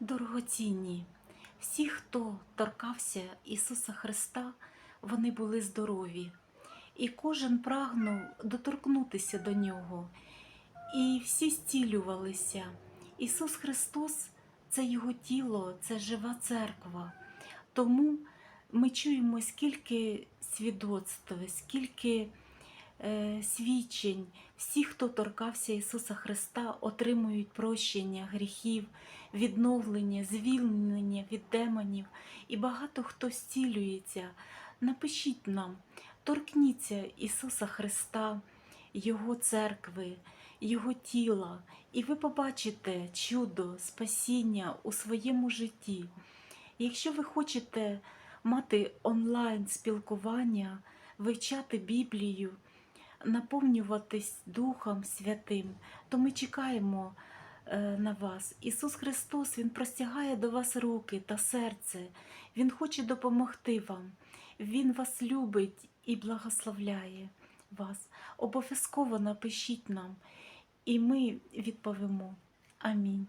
Дорогоцінні, всі, хто торкався Ісуса Христа, вони були здорові, і кожен прагнув доторкнутися до Нього, і всі зцілювалися. Ісус Христос це Його тіло, це жива церква. Тому ми чуємо скільки свідоцтв, скільки свідчень. Всі, хто торкався Ісуса Христа, отримують прощення гріхів, відновлення, звільнення від демонів, і багато хто зцілюється. Напишіть нам, торкніться Ісуса Христа, Його церкви, Його тіла, і ви побачите чудо, спасіння у своєму житті. Якщо ви хочете мати онлайн спілкування, вивчати Біблію, наповнюватись Духом Святим, то ми чекаємо е, на вас. Ісус Христос Він простягає до вас руки та серце. Він хоче допомогти вам. Він вас любить і благословляє вас. Обов'язково напишіть нам, і ми відповімо. Амінь.